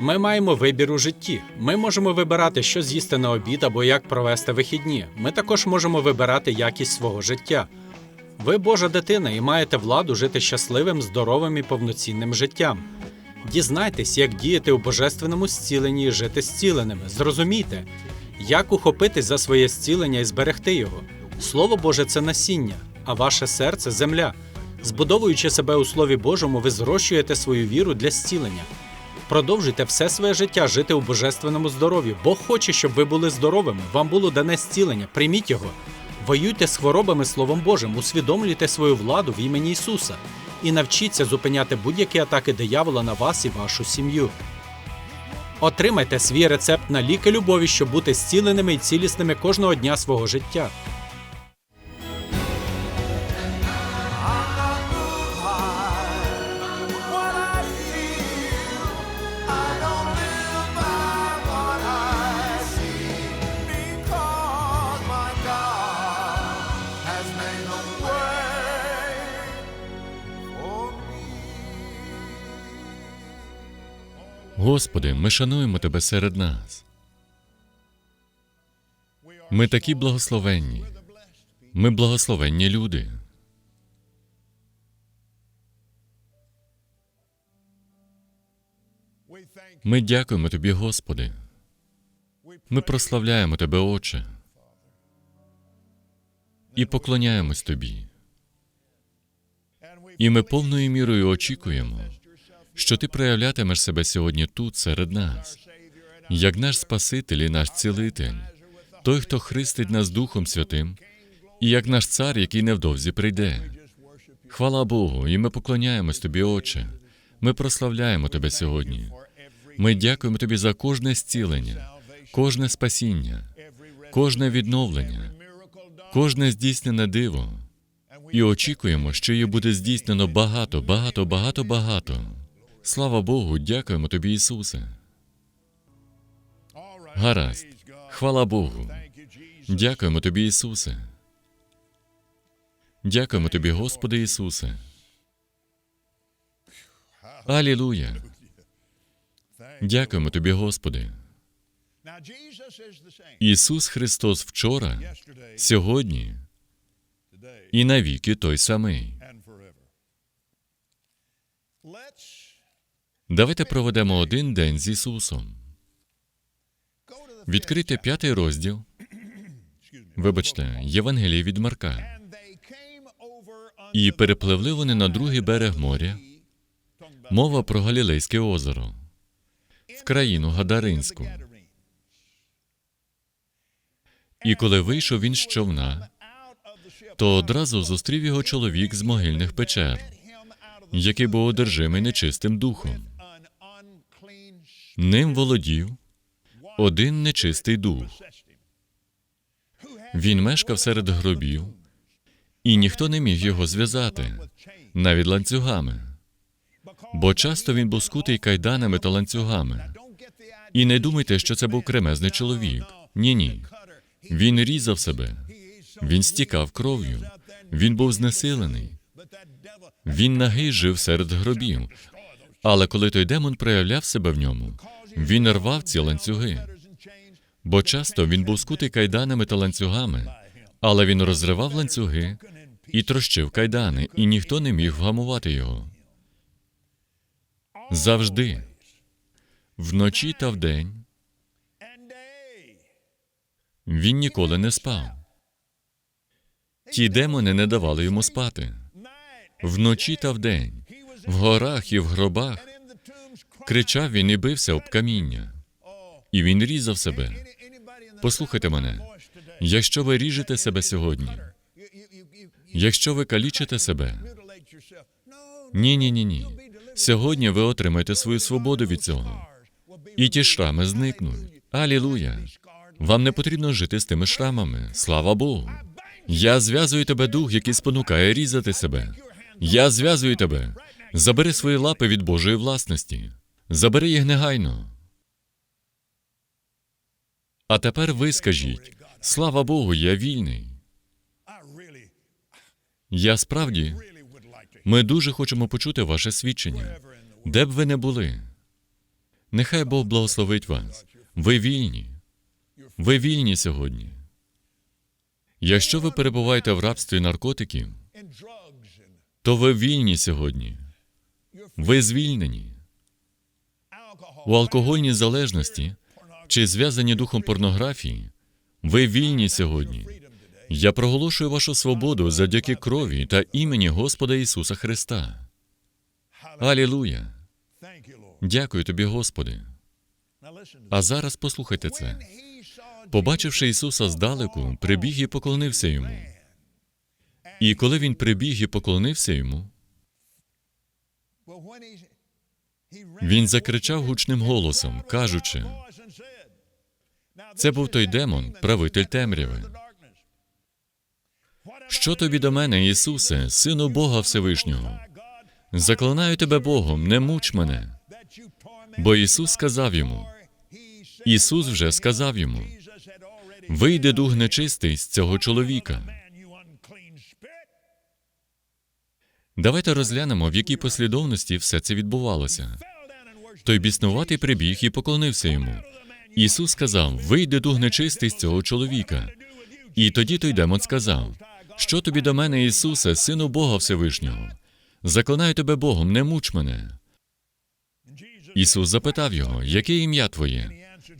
Ми маємо вибір у житті. Ми можемо вибирати, що з'їсти на обід або як провести вихідні. Ми також можемо вибирати якість свого життя. Ви Божа дитина і маєте владу жити щасливим, здоровим і повноцінним життям. Дізнайтесь, як діяти у божественному зціленні і жити зціленими. Зрозумійте, як ухопитись за своє зцілення і зберегти його. Слово Боже це насіння, а ваше серце земля. Збудовуючи себе у Слові Божому, ви зрощуєте свою віру для зцілення. Продовжуйте все своє життя жити у божественному здоров'ї. Бог хоче, щоб ви були здоровими. Вам було дане зцілення. Прийміть його. Воюйте з хворобами Словом Божим, усвідомлюйте свою владу в імені Ісуса і навчіться зупиняти будь-які атаки диявола на вас і вашу сім'ю. Отримайте свій рецепт на ліки любові, щоб бути зціленими і цілісними кожного дня свого життя. Господи, ми шануємо Тебе серед нас. Ми такі благословенні. Ми благословенні люди. Ми дякуємо Тобі, Господи. Ми прославляємо Тебе, Отче, і поклоняємось Тобі. І ми повною мірою очікуємо, що Ти проявлятимеш себе сьогодні тут, серед нас, як наш Спаситель і наш цілитель, той, хто хрестить нас Духом Святим, і як наш цар, який невдовзі прийде. Хвала Богу, і ми поклоняємось Тобі, Отче. Ми прославляємо Тебе сьогодні. Ми дякуємо Тобі за кожне зцілення, кожне спасіння, кожне відновлення, кожне здійснене диво. І очікуємо, що її буде здійснено багато, багато, багато, багато. Слава Богу, дякуємо Тобі, Ісусе. Гаразд. Хвала Богу. Дякуємо Тобі, Ісусе. Дякуємо Тобі, Господи Ісусе. Алілуя. Дякуємо Тобі, Господи. Ісус Христос вчора, сьогодні і навіки той самий. Давайте проведемо один день з Ісусом. Відкрийте п'ятий розділ. Вибачте, Євангеліє від Марка. І перепливли вони на другий берег моря. Мова про Галілейське озеро, в країну Гадаринську. І коли вийшов він з човна, то одразу зустрів його чоловік з могильних печер, який був одержимий нечистим духом. Ним володів один нечистий дух. Він мешкав серед гробів, і ніхто не міг його зв'язати, навіть ланцюгами, бо часто він був скутий кайданами та ланцюгами. І не думайте, що це був кремезний чоловік. Ні, ні. Він різав себе, він стікав кров'ю, він був знесилений. Він нагий жив серед гробів. Але коли той демон проявляв себе в ньому, він рвав ці ланцюги. Бо часто він був скутий кайданами та ланцюгами, але він розривав ланцюги і трощив кайдани, і ніхто не міг вгамувати його. Завжди, вночі та вдень, він ніколи не спав. Ті демони не давали йому спати. Вночі та вдень, в горах і в гробах кричав він і бився об каміння. І він різав себе. Послухайте мене. Якщо ви ріжете себе сьогодні, якщо ви калічите себе, ні, ні, ні, ні. Сьогодні ви отримаєте свою свободу від цього. І ті шрами зникнуть. Алілуя! Вам не потрібно жити з тими шрамами. Слава Богу. Я зв'язую тебе дух, який спонукає різати себе. Я зв'язую тебе. Забери свої лапи від Божої власності. Забери їх негайно. А тепер ви скажіть: слава Богу, я вільний. Я справді, ми дуже хочемо почути ваше свідчення, де б ви не були. Нехай Бог благословить вас. Ви вільні. Ви вільні сьогодні. Якщо ви перебуваєте в рабстві наркотиків, то ви вільні сьогодні. Ви звільнені. У алкогольній залежності чи зв'язані духом порнографії, ви вільні сьогодні. Я проголошую вашу свободу завдяки крові та імені Господа Ісуса Христа. Алілуя! Дякую тобі, Господи. А зараз послухайте це. Побачивши Ісуса здалеку, прибіг і поклонився йому. І коли він прибіг і поклонився йому, він закричав гучним голосом, кажучи: Це був той демон, правитель темряви. Що тобі до мене, Ісусе, Сину Бога Всевишнього? Заклинаю тебе Богом, не муч мене. Бо Ісус сказав йому, Ісус вже сказав йому: had дух нечистий з цього чоловіка. Давайте розглянемо, в якій послідовності все це відбувалося. Той біснуватий прибіг і поклонився йому. Ісус сказав: Вийди дух нечистий з цього чоловіка. І тоді той демон сказав: Що тобі до мене, Ісусе, сину Бога Всевишнього? Заклинаю тебе Богом, не муч мене. Ісус запитав його, яке ім'я твоє?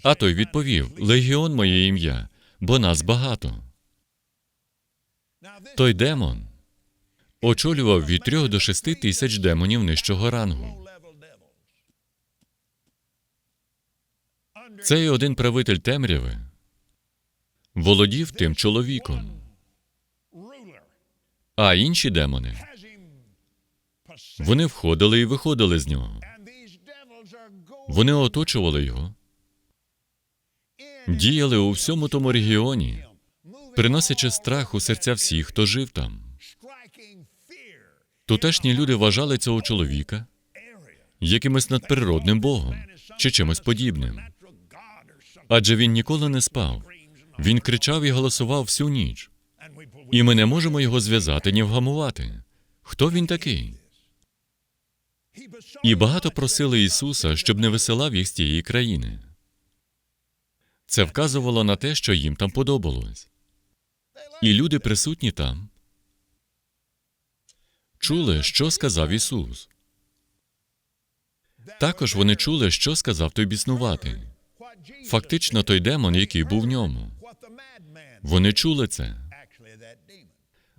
А той відповів: Легіон моє ім'я, бо нас багато. Той демон очолював від трьох до шести тисяч демонів нижчого рангу. Цей один правитель темряви володів тим чоловіком, а інші демони вони входили і виходили з нього. Вони оточували його, діяли у всьому тому регіоні, приносячи страх у серця всіх, хто жив там. Тутешні люди вважали цього чоловіка якимось надприродним богом чи чимось подібним, адже він ніколи не спав. Він кричав і голосував всю ніч, і ми не можемо його зв'язати ні вгамувати. Хто він такий? І багато просили Ісуса, щоб не висилав їх з тієї країни. Це вказувало на те, що їм там подобалось. І люди, присутні там, чули, що сказав Ісус. Також вони чули, що сказав той біснуватий. Фактично, той демон, який був в ньому. Вони чули це.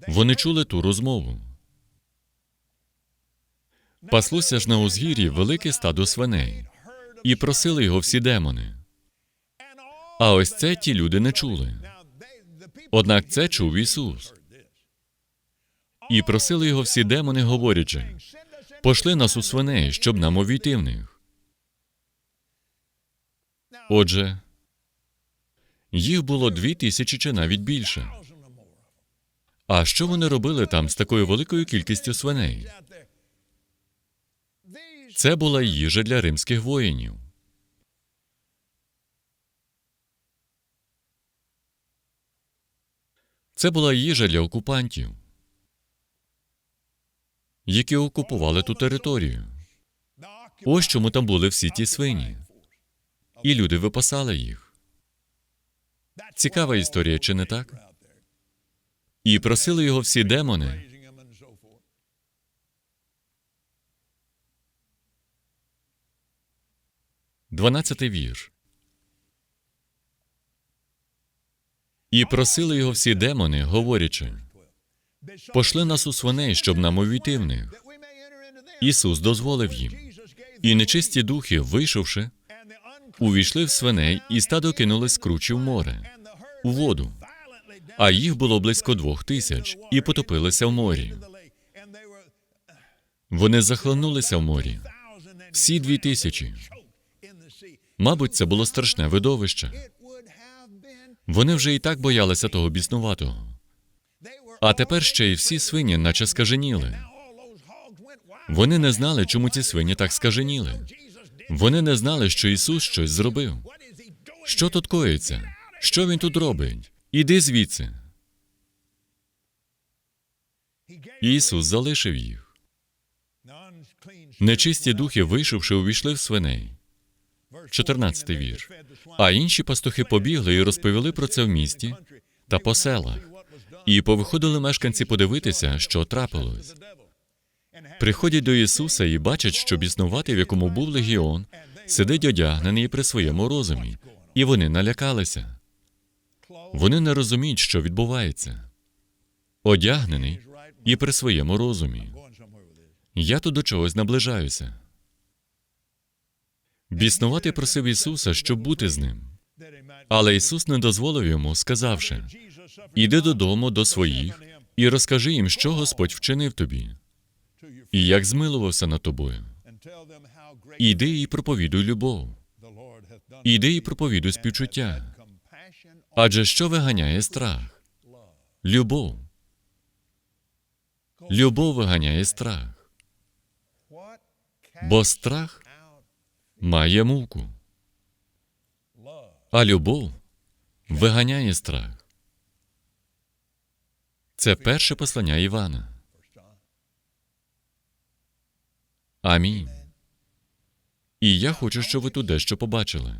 Вони чули ту розмову. Паслося ж на узгір'ї велике стадо свиней, і просили його всі демони. А ось це ті люди не чули. Однак це чув Ісус. І просили його всі демони, говорячи: пошли нас у свиней, щоб нам увійти в них. Отже, їх було дві тисячі чи навіть більше. А що вони робили там з такою великою кількістю свиней? Це була їжа для римських воїнів. Це була їжа для окупантів, які окупували ту територію. Ось чому там були всі ті свині. І люди випасали їх. Цікава історія, чи не так? І просили його всі демони. Дванадцятий вірш. І просили його всі демони, говорячи: пошли нас у свиней, щоб нам увійти в них. Ісус дозволив їм. І нечисті духи, вийшовши, увійшли в свиней, і стадо кинулось з кручі в море, у воду. А їх було близько двох тисяч, і потопилися в морі. Вони захлинулися в морі. Всі дві тисячі. Мабуть, це було страшне видовище. Вони вже і так боялися того біснуватого. А тепер ще й всі свині, наче скаженіли. Вони не знали, чому ці свині так скаженіли. Вони не знали, що Ісус щось зробив. Що тут коїться? Що він тут робить? Іди звідси. Ісус залишив їх. Нечисті духи, вийшовши, увійшли в свиней. 14 вірш. А інші пастухи побігли і розповіли про це в місті та по селах. І повиходили мешканці подивитися, що трапилось. Приходять до Ісуса і бачать, що біснувати, в якому був легіон, сидить одягнений при своєму розумі, і вони налякалися. Вони не розуміють, що відбувається. Одягнений і при своєму розумі. Я тут до чогось наближаюся. Біснувати просив Ісуса, щоб бути з ним. Але Ісус не дозволив йому, сказавши: Іди додому до своїх і розкажи їм, що Господь вчинив тобі, і як змилувався над тобою. Іди і проповідуй любов. Іди і проповідуй співчуття. Адже що виганяє страх? Любов. Любов виганяє страх, бо страх має муку, а любов виганяє страх. Це перше послання Івана. Амінь. І я хочу, щоб ви тут дещо побачили.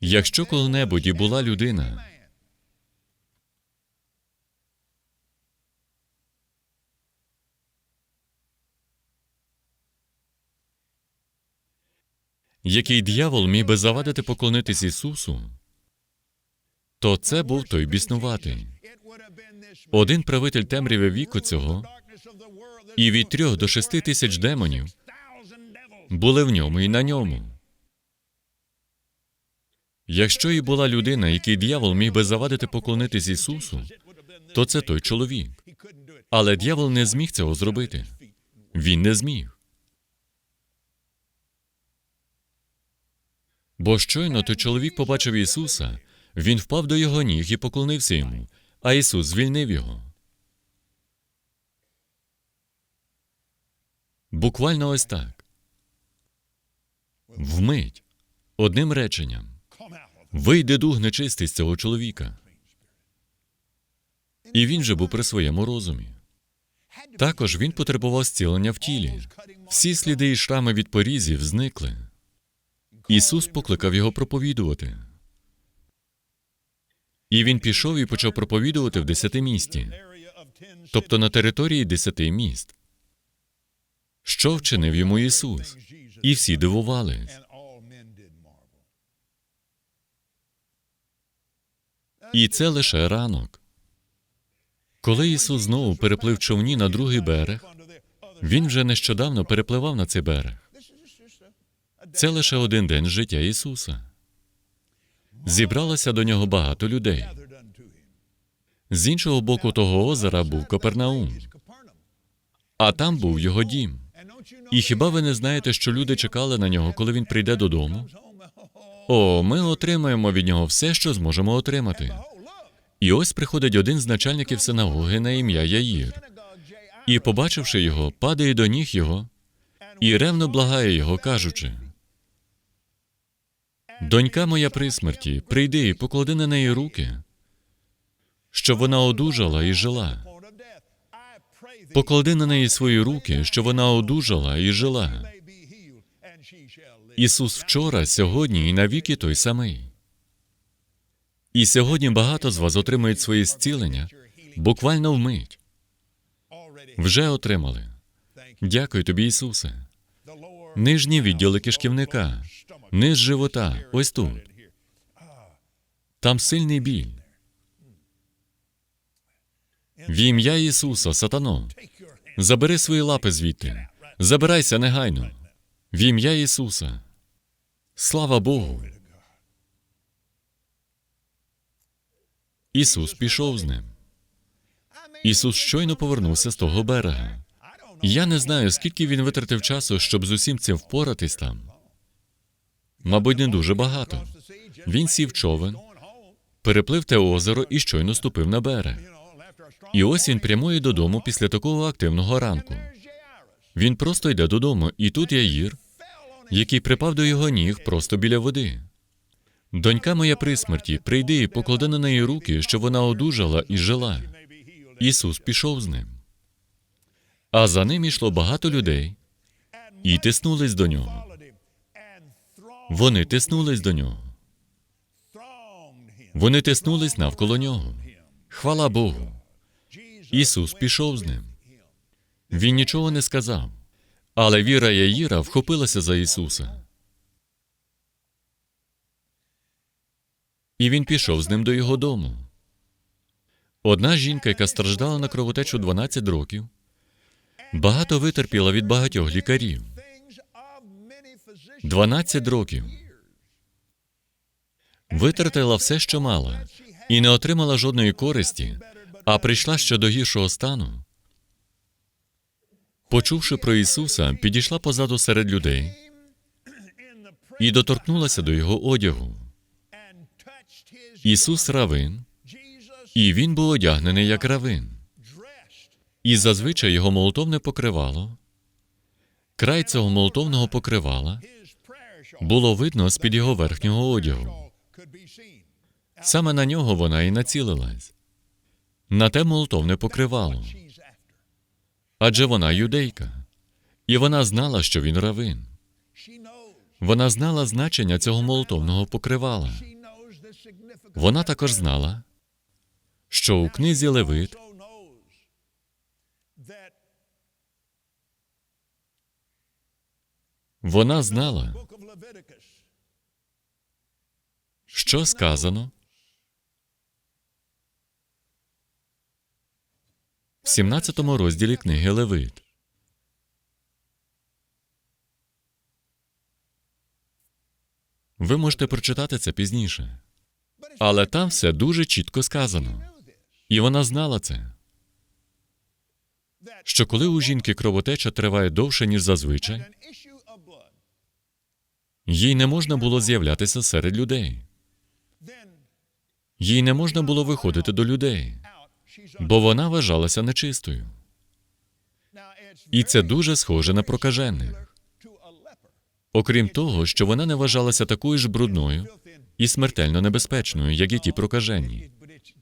Якщо коли-небудь і була людина, який диявол міг би завадити поклонитись Ісусу, то це був той біснуватий. Один правитель темряви віку цього, і від трьох до шести тисяч демонів були в ньому і на ньому. Якщо і була людина, який диявол міг би завадити поклонитись Ісусу, то це той чоловік. Але диявол не зміг цього зробити. Він не зміг. Бо щойно той чоловік побачив Ісуса, він впав до його ніг і поклонився йому, а Ісус звільнив його. Буквально ось так. Вмить, одним реченням. Вийде дух нечистий з цього чоловіка. І він же був при своєму розумі. Також він потребував зцілення в тілі. Всі сліди і шрами від порізів зникли. Ісус покликав його проповідувати. І він пішов і почав проповідувати в десяти місті, тобто на території десяти міст. Що вчинив йому Ісус? І всі дивувались. І це лише ранок. Коли Ісус знову переплив човні на другий берег, Він вже нещодавно перепливав на цей берег. Це лише один день життя Ісуса. Зібралося до нього багато людей. З іншого боку того озера був Капернаум, а там був його дім. І хіба ви не знаєте, що люди чекали на нього, коли він прийде додому? О, ми отримаємо від нього все, що зможемо отримати. І ось приходить один з начальників синагоги на ім'я Яїр, і, побачивши його, падає до ніг його і ревно благає його, кажучи: Донька моя при смерті, прийди і поклади на неї руки, щоб вона одужала і жила. Поклади на неї свої руки, щоб вона одужала і жила. Ісус вчора, сьогодні і навіки той самий. І сьогодні багато з вас отримують своє зцілення буквально вмить. Вже отримали. Дякую тобі, Ісусе. Нижні відділи кишківника, низ живота, ось тут. Там сильний біль. В ім'я Ісуса, сатано, забери свої лапи звідти. Забирайся негайно. В ім'я Ісуса. Слава Богу. Ісус пішов з ним. Ісус щойно повернувся з того берега. Я не знаю, скільки він витратив часу, щоб з усім цим впоратись там. Мабуть, не дуже багато. Він сів човен, переплив те озеро і щойно ступив на берег. І ось він прямує додому після такого активного ранку. Він просто йде додому, і тут Яїр, який припав до його ніг просто біля води. Донька моя при смерті, прийди і поклади на неї руки, щоб вона одужала і жила. Ісус пішов з ним. А за ним йшло багато людей і тиснулись до нього. Вони тиснулись до нього. Вони тиснулись навколо нього. Хвала Богу. Ісус пішов з ним. Він нічого не сказав. Але Віра Яїра вхопилася за Ісуса. І він пішов з ним до його дому. Одна жінка, яка страждала на кровотечу 12 років, багато витерпіла від багатьох лікарів. 12 років. Витратила все, що мала, і не отримала жодної користі, а прийшла ще до гіршого стану. Почувши про Ісуса, підійшла позаду серед людей і доторкнулася до його одягу. Ісус равин, і він був одягнений як равин. І зазвичай його молотовне покривало. Край цього молотовного покривала було видно з-під його верхнього одягу. Саме на нього вона і націлилась. На те молотовне покривало. Адже вона юдейка. І вона знала, що він равин. Вона знала значення цього молотовного покривала. Вона також знала, що у книзі Левит вона знала, що сказано в 17 розділі книги Левит. Ви можете прочитати це пізніше. Але там все дуже чітко сказано. І вона знала це. Що коли у жінки кровотеча триває довше, ніж зазвичай, їй не можна було з'являтися серед людей. Їй не можна було виходити до людей, бо вона вважалася нечистою. І це дуже схоже на прокажених. Окрім того, що вона не вважалася такою ж брудною і смертельно небезпечною, як і ті прокажені.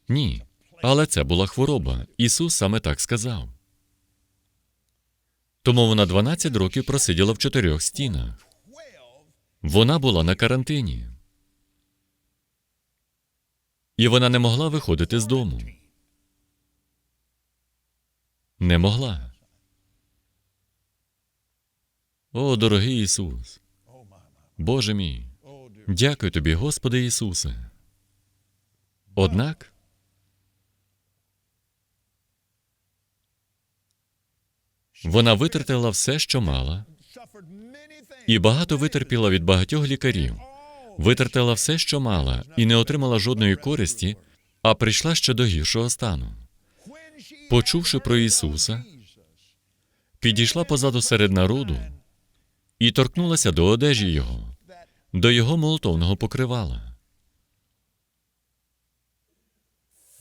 Ні. Але це була хвороба. Ісус саме так сказав. Тому вона 12 років просиділа в чотирьох стінах. 12 Вона була на карантині. І вона не могла виходити з дому. Не могла. О, дорогий Ісус. Боже мій. Дякую тобі, Господи Ісусе. Однак вона витратила все, що мала. І багато витерпіла від багатьох лікарів. Витратила все, що мала, і не отримала жодної користі, а прийшла ще до гіршого стану. Почувши про Ісуса, підійшла позаду серед народу і торкнулася до одежі Його, до Його молотовного покривала.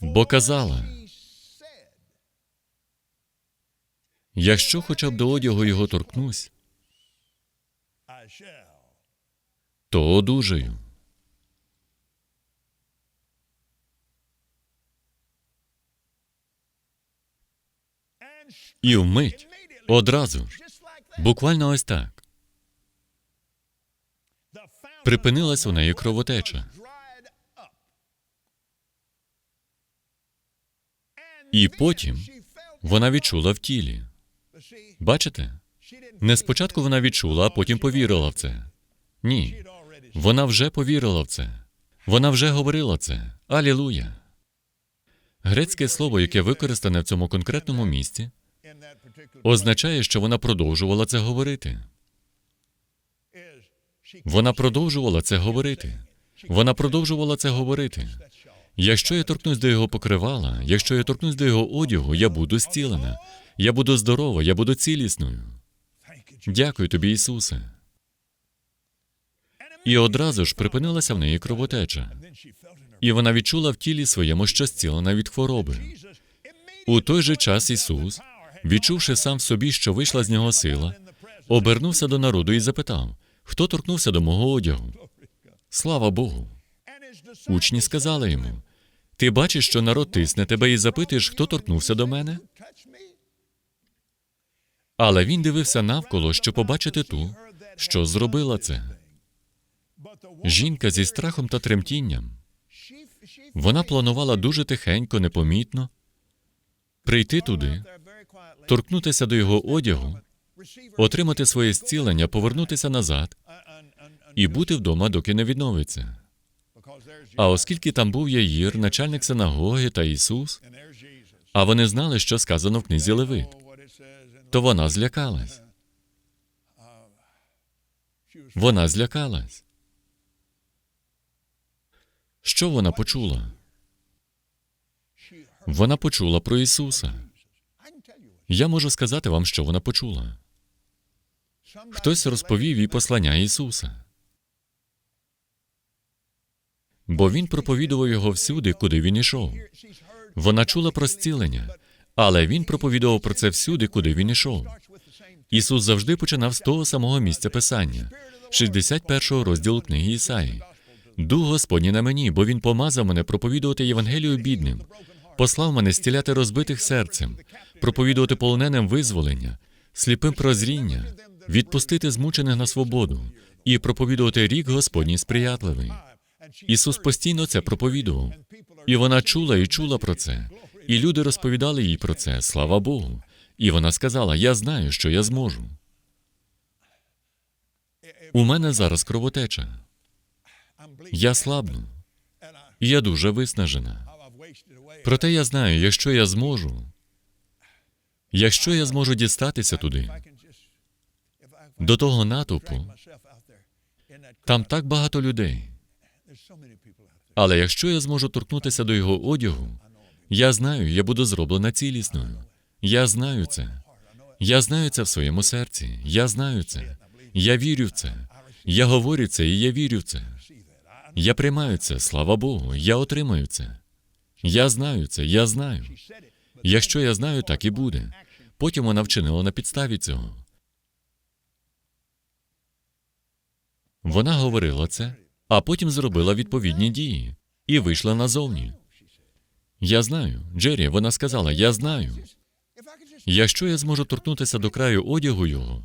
Бо казала, якщо хоча б до одягу Його торкнусь. То одужаю. І вмить, одразу ж, буквально ось так, припинилась у неї кровотеча. І потім вона відчула в тілі. Бачите? Не спочатку вона відчула, а потім повірила в це. Ні. Вона вже повірила в це. Вона вже говорила це. Алілуя. Грецьке слово, яке використане в цьому конкретному місці, означає, що вона продовжувала це говорити. Вона продовжувала це говорити. Вона продовжувала це говорити. Якщо я торкнусь до його покривала, якщо я торкнусь до його одягу, я буду зцілена. Я буду здорова, я буду цілісною. Дякую тобі, Ісусе. І одразу ж припинилася в неї кровотеча. І вона відчула в тілі своєму, що зцілена від хвороби. У той же час Ісус, відчувши сам в собі, що вийшла з нього сила, обернувся до народу і запитав, хто торкнувся до мого одягу. Слава Богу! Учні сказали йому: Ти бачиш, що народ тисне тебе і запитуєш, хто торкнувся до мене? Але він дивився навколо, щоб побачити ту, що зробила це. Жінка зі страхом та тремтінням. Вона планувала дуже тихенько, непомітно прийти туди, торкнутися до його одягу, отримати своє зцілення, повернутися назад і бути вдома, доки не відновиться. А оскільки там був Яїр, начальник синагоги та Ісус, а вони знали, що сказано в книзі Левит, то вона злякалась. Вона злякалась. Що вона почула? Вона почула про Ісуса. Я можу сказати вам, що вона почула. Хтось розповів їй послання Ісуса. Бо він проповідував його всюди, куди він ішов. Вона чула про зцілення, але він проповідував про це всюди, куди він ішов. Ісус завжди починав з того самого місця Писання, 61 розділу книги Ісаї. Дух Господній на мені, бо Він помазав мене проповідувати Євангелію бідним, послав мене стіляти розбитих серцем, проповідувати полоненим визволення, сліпим прозріння, відпустити змучених на свободу і проповідувати рік Господній сприятливий. Ісус постійно це проповідував. І вона чула і чула про це. І люди розповідали їй про це, слава Богу. І вона сказала: Я знаю, що я зможу. У мене зараз кровотеча. Я слабну, я дуже виснажена. Проте я знаю, якщо я зможу, якщо я зможу дістатися туди, до того натовпу, там так багато людей. Але якщо я зможу торкнутися до його одягу, я знаю, я буду зроблена цілісною. Я знаю це. Я знаю це в своєму серці. Я знаю це. Я вірю в це. Я говорю це і я вірю в це. Я приймаю це, слава Богу. Я отримаю це. Я знаю це, я знаю. Якщо я знаю, так і буде. Потім вона вчинила на підставі цього. Вона говорила це, а потім зробила відповідні дії і вийшла назовні. Я знаю, Джері, вона сказала, я знаю. Якщо я зможу торкнутися до краю одягу його,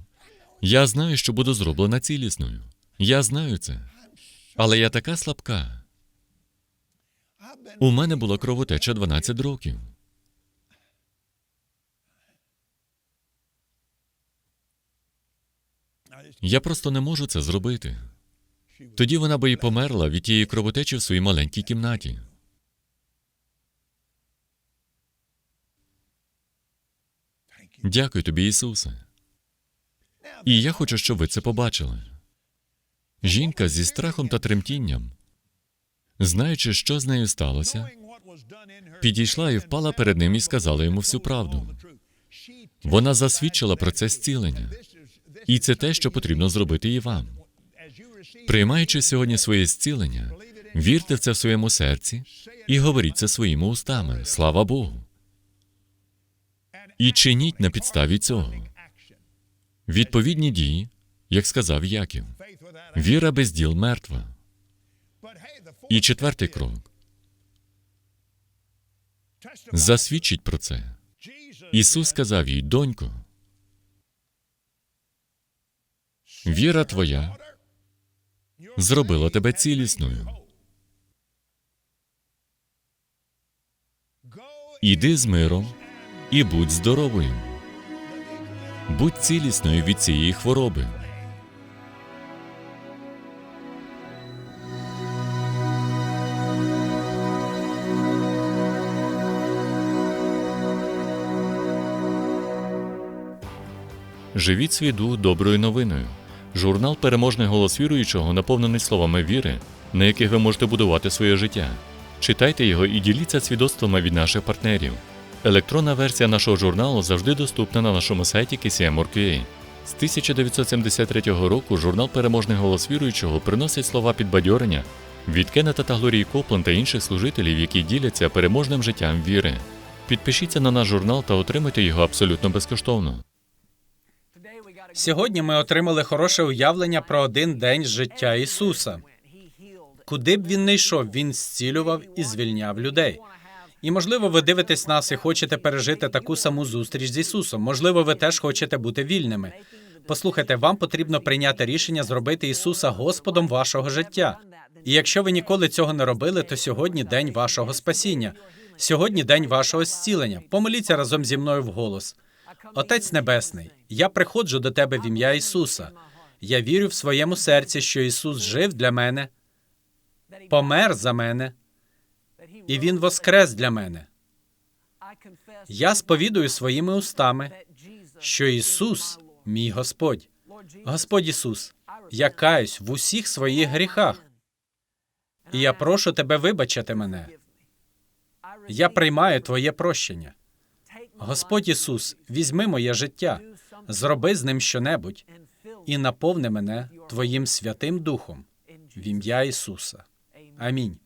я знаю, що буду зроблена цілісною. Я знаю це. Але я така слабка. У мене була кровотеча 12 років. Я просто не можу це зробити. Тоді вона би і померла від тієї кровотечі в своїй маленькій кімнаті. Дякую тобі, Ісусе. І я хочу, щоб ви це побачили. Жінка зі страхом та тремтінням, знаючи, що з нею сталося, підійшла і впала перед ним і сказала йому всю правду. Вона засвідчила про це зцілення. І це те, що потрібно зробити і вам. Приймаючи сьогодні своє зцілення, вірте в це в своєму серці і говоріть це своїми устами. Слава Богу. І чиніть на підставі цього. Відповідні дії, як сказав Яків. Віра без діл мертва. І четвертий крок. Засвідчіть про це. Ісус сказав їй, донько, віра твоя зробила тебе цілісною. Іди з миром і будь здоровою. Будь цілісною від цієї хвороби. Живіть свій дух доброю новиною. Журнал Переможний голос віруючого наповнений словами віри, на яких ви можете будувати своє життя. Читайте його і діліться свідоцтвами від наших партнерів. Електронна версія нашого журналу завжди доступна на нашому сайті KCM.org.ua. З 1973 року журнал Переможний голос віруючого приносить слова підбадьорення від Кеннета та Глорії Коплен та інших служителів, які діляться переможним життям віри. Підпишіться на наш журнал та отримайте його абсолютно безкоштовно. Сьогодні ми отримали хороше уявлення про один день життя Ісуса. Куди б він не йшов, він зцілював і звільняв людей. І можливо, ви дивитесь нас і хочете пережити таку саму зустріч з Ісусом. Можливо, ви теж хочете бути вільними. Послухайте, вам потрібно прийняти рішення зробити Ісуса Господом вашого життя. І якщо ви ніколи цього не робили, то сьогодні день вашого спасіння. Сьогодні день вашого зцілення. Помоліться разом зі мною вголос. Отець Небесний, я приходжу до тебе в ім'я Ісуса. Я вірю в своєму серці, що Ісус жив для мене, помер за мене, і Він воскрес для мене. Я сповідую своїми устами, що Ісус мій Господь. Господь Ісус, я каюсь в усіх своїх гріхах, і я прошу тебе вибачити мене. Я приймаю Твоє прощення. Господь Ісус, візьми моє життя, зроби з ним щонебудь і наповни мене Твоїм Святим Духом в ім'я Ісуса. Амінь.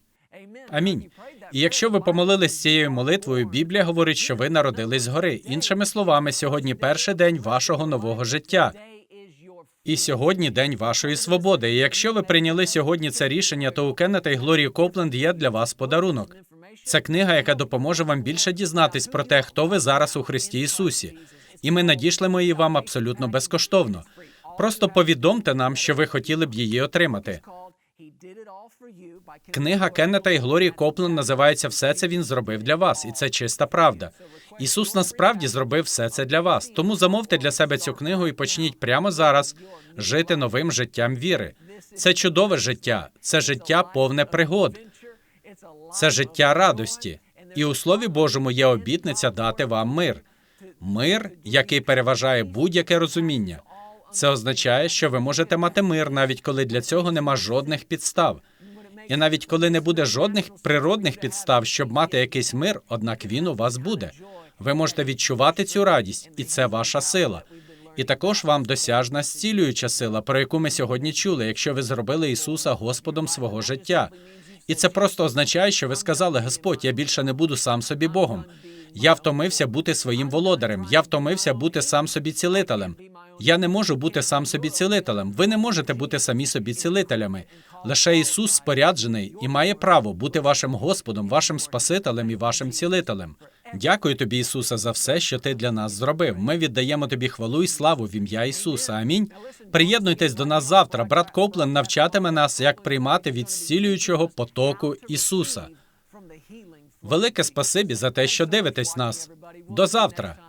Амінь. І якщо ви помолились цією молитвою, Біблія говорить, що ви народились згори. Іншими словами, сьогодні перший день вашого нового життя. І сьогодні день вашої свободи. І якщо ви прийняли сьогодні це рішення, то у Кеннета і Глорії Копленд є для вас подарунок. Це книга, яка допоможе вам більше дізнатись про те, хто ви зараз у Христі Ісусі. І ми надішлемо її вам абсолютно безкоштовно. Просто повідомте нам, що ви хотіли б її отримати. Книга Кеннета і Глорії Копленд називається Все це він зробив для вас, і це чиста правда. Ісус насправді зробив все це для вас. Тому замовте для себе цю книгу і почніть прямо зараз жити новим життям віри. Це чудове життя, це життя повне пригод, це життя радості. І у Слові Божому є обітниця дати вам мир. Мир, який переважає будь-яке розуміння. Це означає, що ви можете мати мир, навіть коли для цього нема жодних підстав. І навіть коли не буде жодних природних підстав, щоб мати якийсь мир, однак він у вас буде. Ви можете відчувати цю радість, і це ваша сила. І також вам досяжна зцілююча сила, про яку ми сьогодні чули, якщо ви зробили Ісуса Господом свого життя. І це просто означає, що ви сказали: Господь, я більше не буду сам собі Богом. Я втомився бути своїм володарем. Я втомився бути сам собі цілителем. Я не можу бути сам собі цілителем. Ви не можете бути самі собі цілителями. Лише Ісус споряджений і має право бути вашим Господом, вашим Спасителем і вашим цілителем. Дякую тобі, Ісусе, за все, що ти для нас зробив. Ми віддаємо тобі хвалу і славу в ім'я Ісуса. Амінь. Приєднуйтесь до нас завтра. Брат Коплен навчатиме нас, як приймати від зцілюючого потоку Ісуса. Велике спасибі за те, що дивитесь нас. До завтра.